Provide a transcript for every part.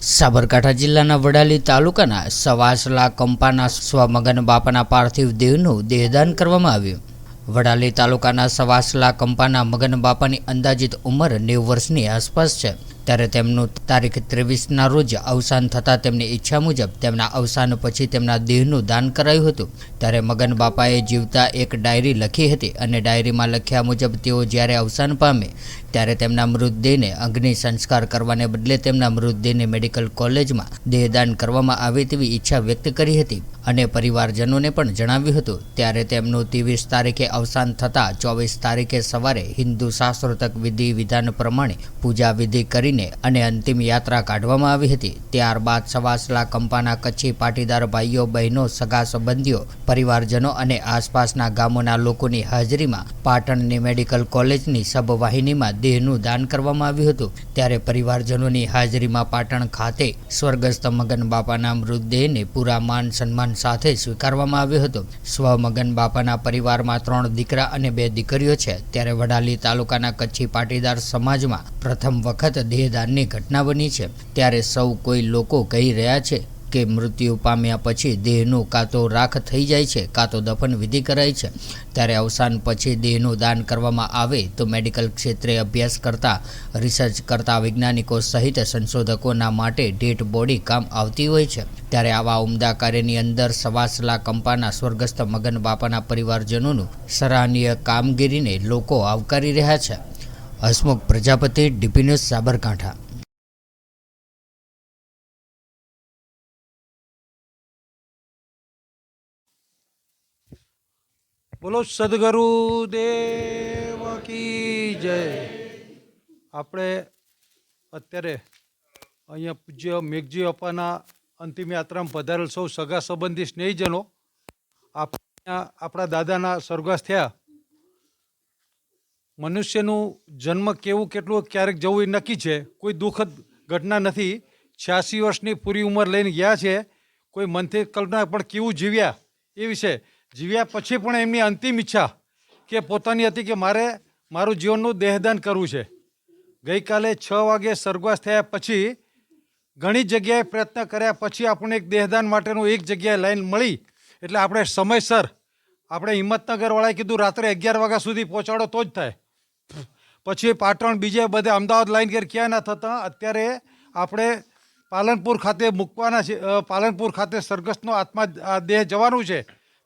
સાબરકાંઠા જિલ્લાના વડાલી તાલુકાના સવાસલા કંપાના સ્વમગન બાપાના પાર્થિવ દેહનું દેહદાન કરવામાં આવ્યું. વડાલી તાલુકાના સવાસલા કંપાના મગન બાપાની અંદાજિત ઉંમર નેવું વર્ષની આસપાસ છે. ત્યારે તેમનું તારીખ ત્રેવીસના રોજ અવસાન થતાં તેમની ઈચ્છા મુજબ તેમના અવસાન પછી તેમના દેહનું દાન કરાયું હતું. ત્યારે મગન બાપાએ જીવતા એક ડાયરી લખી હતી અને ડાયરીમાં લખ્યા મુજબ તેઓ જ્યારે અવસાન પામે ત્યારે તેમના મૃતદેહને અગ્નિ સંસ્કાર કરવાને બદલે તેમના મૃતદેહને મેડિકલ કોલેજમાં દેહદાન કરવામાં આવે તેવી ઈચ્છા વ્યક્ત કરી હતી અને પરિવારજનોને પણ જણાવ્યું હતું. ત્યારે તેમનું ત્રેવીસ તારીખે અવસાન થતાં ચોવીસ તારીખે સવારે હિન્દુ શાસ્ત્રોતક વિધિ વિધાન પ્રમાણે પૂજા વિધિ કરીને અને અંતિમ યાત્રા કાઢવામાં આવી હતી. ત્યારબાદ સવાસલા કંપાના કચ્છી પાટીદાર ભાઈઓ, બહેનો, સગા સંબંધીઓ, પરિવારજનો અને આસપાસના ગામોના લોકોની હાજરીમાં પાટણની મેડિકલ કોલેજની સબવાહિનીમાં દેહનું દાન કરવામાં આવ્યું હતું. ત્યારે પરિવારજનોની હાજરીમાં પાટણ ખાતે સ્વર્ગસ્થ મગન બાપાના મૃતદેહને પૂરા માન સન્માન સાથે સ્વીકારવામાં આવ્યો હતો. સ્વમગન બાપાના પરિવારમાં ત્રણ દીકરા અને બે દીકરીઓ છે. ત્યારે વડાલી તાલુકાના કચ્છી પાટીદાર સમાજમાં પ્રથમ વખત દેહદાનની ઘટના બની છે. ત્યારે સૌ કોઈ લોકો કહી રહ્યા છે કે મૃત્યુ પામ્યા પછી દેહનું કાં તો રાખ થઈ જાય છે કાં તો દફન વિધિ કરાય છે. ત્યારે અવસાન પછી દેહનું દાન કરવામાં આવે તો મેડિકલ ક્ષેત્રે અભ્યાસ કરતા, રિસર્ચ કરતા વૈજ્ઞાનિકો સહિત સંશોધકોના માટે ડેડ બોડી કામ આવતી હોય છે. ત્યારે આવા ઉમદા કાર્યની અંદર સવાસલા કંપાના સ્વર્ગસ્થ મગન બાપાના પરિવારજનોનું સરાહનીય કામગીરીને લોકો આવકારી રહ્યા છે. હસમુખ, પ્રજાપતિ, ડીપી સાબરકાંઠા. બોલો, સદગુરુ દેવ કી જય. આપણે અત્યારે અહીંયા પૂજ્ય મેઘજી અપાના અંતિમ યાત્રામાં પધારેલ સૌ સગા સંબંધી સ્નેહીજનો. આપણા દાદાના સ્વર્ગસ્થ થયા. મનુષ્યનું જન્મ કેવું, કેટલું, ક્યારેક જવું એ નક્કી છે. કોઈ દુઃખદ ઘટના નથી. છ્યાસી વર્ષની પૂરી ઉંમર લઈને ગયા છે. કોઈ મનથી કલ્પના પણ કેવું જીવ્યા એ વિશે. જીવ્યા પછી પણ એમની અંતિમ ઈચ્છા કે પોતાની હતી કે મારે મારું જીવનનું દેહદાન કરવું છે. ગઈકાલે છ વાગે સ્વર્ગવાસ થયા પછી ઘણી જગ્યાએ પ્રયત્ન કર્યા. પછી આપણને એક દેહદાન માટેનું એક જગ્યાએ લાઈન મળી. એટલે આપણે સમયસર, આપણે હિંમતનગરવાળાએ કીધું, રાત્રે અગિયાર વાગ્યા સુધી પહોંચાડો તો જ થાય. પછી પાટણ બીજે બધે અમદાવાદ લાઈન ઘેર ક્યાં ના થતા, અત્યારે આપણે પાલનપુર ખાતે મૂકવાના છે પાલનપુર ખાતે સરઘસનો આત્મા દેહ જવાનું છે,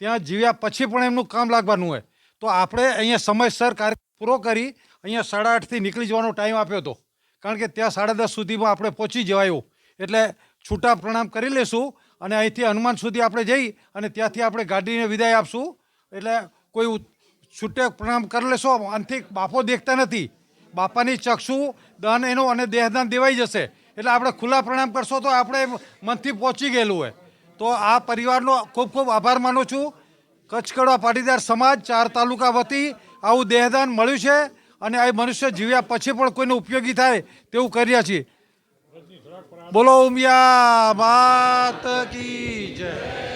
ત્યાં જીવ્યા પછી પણ એમનું કામ લાગવાનું હોય. તો આપણે અહીંયા સમયસર કાર્ય પૂરો કરી અહીંયા સાડા આઠથી નીકળી જવાનો ટાઈમ આપ્યો હતો. કારણ કે ત્યાં સાડા દસ સુધીમાં આપણે પહોંચી જવાયું. એટલે છૂટા પ્રણામ કરી લેશું અને અહીંથી હનુમાન સુધી આપણે જઈ અને ત્યાંથી આપણે ગાડીને વિદાય આપશું. એટલે કોઈ છૂટે પ્રણામ કરી લેશો અનથી બાપો દેખતા નથી. બાપાની ચક્ષુ, દન, એનો અને દેહદાન દેવાઈ જશે. એટલે આપણે ખુલ્લા પ્રણામ કરશો તો આપણે મનથી પહોંચી ગયેલું હોય. તો આ પરિવારનો ખૂબ ખૂબ આભાર માનું છું. કચ્છકડવા પાટીદાર સમાજ, ચાર તાલુકા વતી આવું દેહદાન મળ્યું છે અને આ મનુષ્ય જીવ્યા પછી પણ કોઈને ઉપયોગી થાય તેવું કર્યા છીએ. બોલો ઉમિયા, માત કી જય.